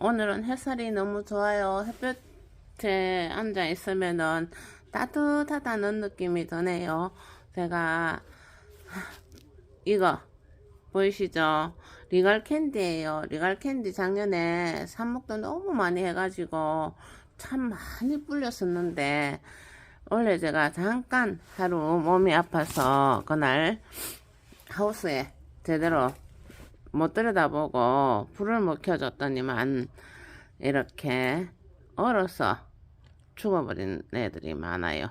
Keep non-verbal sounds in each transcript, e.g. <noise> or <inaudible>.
오늘은 햇살이 너무 좋아요. 햇볕에 앉아 있으면은 따뜻하다는 느낌이 드네요. 제가 이거 보이시죠? 리갈 캔디예요. 리갈 캔디 작년에 삽목도 너무 많이 해가지고 참 많이 불렸었는데 원래 제가 잠깐 하루 몸이 아파서 그날 하우스에 제대로 못 들여다보고 불을 못 켜줬더니만 이렇게 얼어서 죽어버린 애들이 많아요.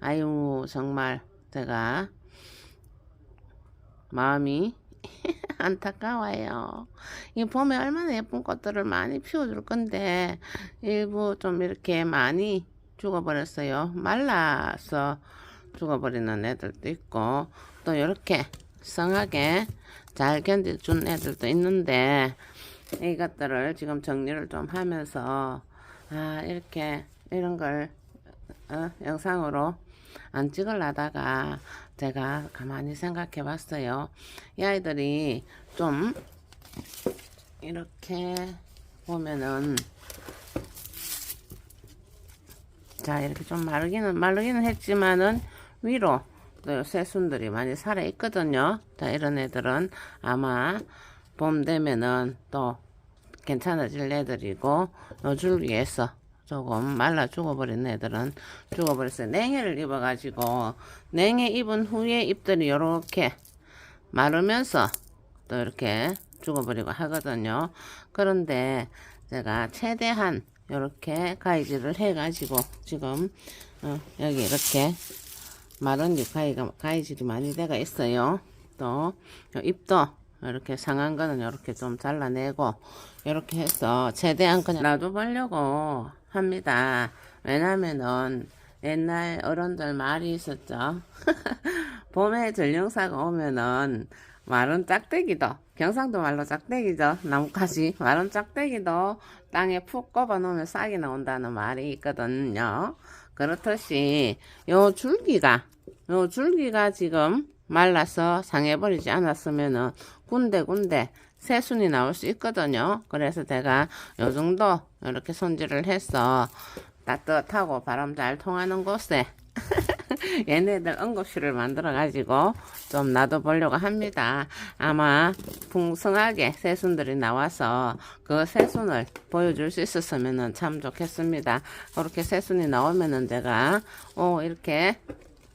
아유 정말 제가 마음이 <laughs> 안타까워요. 이 봄에 얼마나 예쁜 꽃들을 많이 피워줄 건데 일부 좀 이렇게 많이 죽어버렸어요. 말라서 죽어버리는 애들도 있고 또 이렇게 성하게 잘 견뎌준 애들도 있는데 이것들을 지금 정리를 좀 하면서 아 이렇게 이런 걸 어, 영상으로 안 찍으려다가 제가 가만히 생각해 봤어요. 이 아이들이 좀 이렇게 보면은 자 이렇게 좀 마르기는 마르기는 했지만은 위로 또 새순들이 많이 살아 있거든요. 자 이런 애들은 아마 봄 되면은 또 괜찮아질 애들이고 요 줄기에서 조금 말라 죽어버린 애들은 죽어버렸어요. 냉해를 입어 가지고 냉해 입은 후에 잎들이 요렇게 마르면서 또 이렇게 죽어버리고 하거든요. 그런데 제가 최대한 이렇게 가위질을 해가지고 지금 어, 여기 이렇게 마른 잎 가위가 가위질이 많이 돼가 있어요. 또 잎도 이렇게 상한 거는 이렇게 좀 잘라내고 이렇게 해서 최대한 그냥 놔둬보려고 합니다. 왜냐면은 옛날 어른들 말이 있었죠. <laughs> 봄에 전령사가 오면은 마른 짝대기도 경상도 말로 짝대기죠. 나뭇가지 마른 짝대기도 땅에 푹 꼽아 놓으면 싹이 나온다는 말이 있거든요. 그렇듯이 요 줄기가 요 줄기가 지금 말라서 상해버리지 않았으면은 군데군데 새순이 나올 수 있거든요. 그래서 제가 요 정도 이렇게 손질을 해서 따뜻하고 바람 잘 통하는 곳에 얘네들 응급실을 만들어 가지고 좀 놔둬보려고 합니다. 아마 풍성하게 새순들이 나와서 그 새순을 보여줄 수 있었으면 참 좋겠습니다. 그렇게 새순이 나오면은 제가 오 이렇게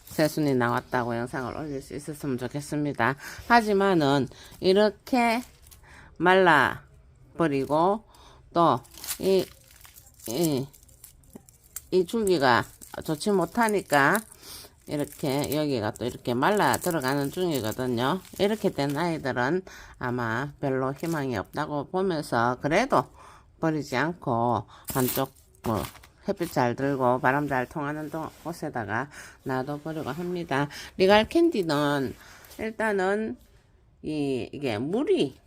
새순이 나왔다고 영상을 올릴 수 있었으면 좋겠습니다. 하지만은 이렇게 말라 버리고 또이 이, 이 줄기가 좋지 못하니까 이렇게 여기가 또 이렇게 말라 들어가는 중이거든요. 이렇게 된 아이들은 아마 별로 희망이 없다고 보면서 그래도 버리지 않고 한쪽 뭐 햇빛 잘 들고 바람 잘 통하는 동- 곳에다가 놔둬보려고 합니다. 리갈 캔디는 일단은 이 이게 물이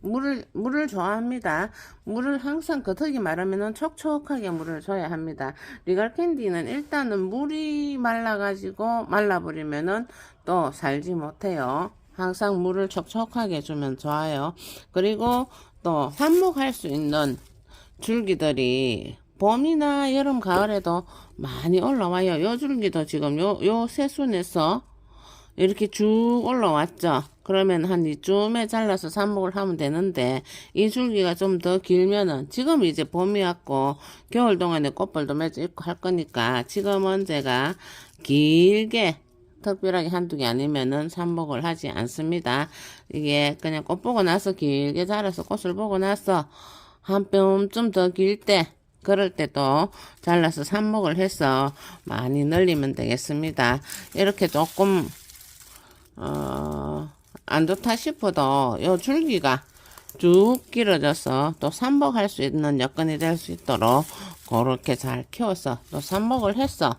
물을 물을 좋아합니다. 물을 항상 겉흙이 마르면은 촉촉하게 물을 줘야 합니다. 리갈 캔디는 일단은 물이 말라가지고 말라버리면은 또 살지 못해요. 항상 물을 촉촉하게 주면 좋아요. 그리고 또 삽목할 수 있는 줄기들이 봄이나 여름, 가을에도 많이 올라와요. 요 줄기도 지금 요, 요 새순에서 이렇게 쭉 올라왔죠. 그러면 한 이쯤에 잘라서 삽목을 하면 되는데 이 줄기가 좀 더 길면은 지금 이제 봄이 왔고 겨울 동안에 꽃벌도 맺어 있고 할 거니까 지금은 제가 길게 특별하게 한두 개 아니면은 삽목을 하지 않습니다. 이게 그냥 꽃 보고 나서 길게 자라서 꽃을 보고 나서 한 뼘쯤 더 길 때 그럴 때도 잘라서 삽목을 해서 많이 늘리면 되겠습니다. 이렇게 조금 어, 안 좋다 싶어도 요 줄기가 쭉 길어져서 또 삽목할 수 있는 여건이 될 수 있도록 그렇게 잘 키워서 또 삽목을 해서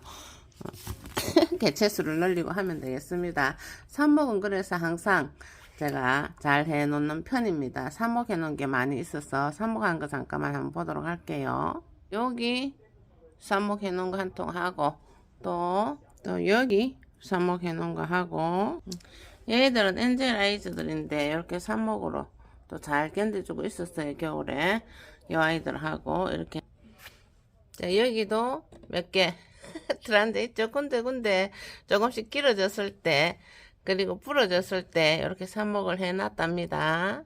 <laughs> 개체수를 늘리고 하면 되겠습니다. 삽목은 그래서 항상 제가 잘 해놓는 편입니다. 삽목해 놓은 게 많이 있어서 삽목한 거 잠깐만 한번 보도록 할게요. 여기 삽목해 놓은 거 한 통 하고 또, 또 여기 삽목 해 놓은 거 하고. 얘들은 엔젤 아이즈들인데 이렇게 삽목으로 또 잘 견뎌주고 있었어요 겨울에. 이 아이들하고 이렇게. 자 여기도 몇 개. <laughs> 들한데 있죠? 군데군데. 조금씩 길어졌을 때 그리고 부러졌을 때 이렇게 삽목을 해놨답니다.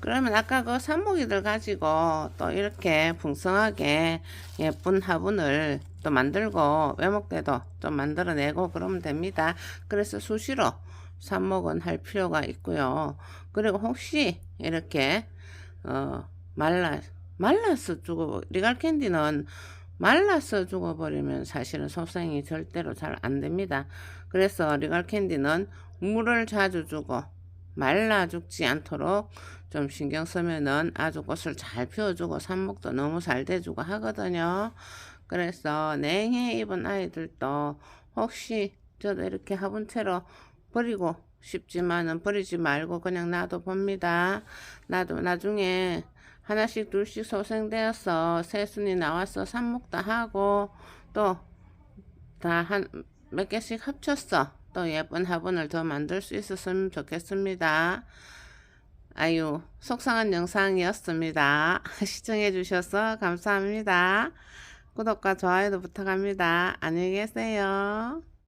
그러면 아까 그 삽목이들 가지고 또 이렇게 풍성하게 예쁜 화분을 또 만들고 외목대도 좀 만들어내고 그러면 됩니다. 그래서 수시로 삽목은 할 필요가 있고요. 그리고 혹시 이렇게 어 말라 말라서 죽어 리갈 캔디는 말라서 죽어버리면 사실은 속성이 절대로 잘 안 됩니다. 그래서 리갈 캔디는 물을 자주 주고 말라 죽지 않도록 좀 신경 쓰면은 아주 꽃을 잘 피워주고 삽목도 너무 잘 돼주고 하거든요. 그래서 냉해 입은 아이들도 혹시 저도 이렇게 화분 채로 버리고 싶지만은 버리지 말고 그냥 놔둬 봅니다. 놔도 나중에 하나씩 둘씩 소생되어서 새순이 나와서 삽목도 하고 또 다 한 몇 개씩 합쳤어. 또 예쁜 화분을 더 만들 수 있었으면 좋겠습니다. 아유, 속상한 영상이었습니다. <laughs> 시청해 주셔서 감사합니다. 구독과 좋아요도 부탁합니다. 안녕히 계세요.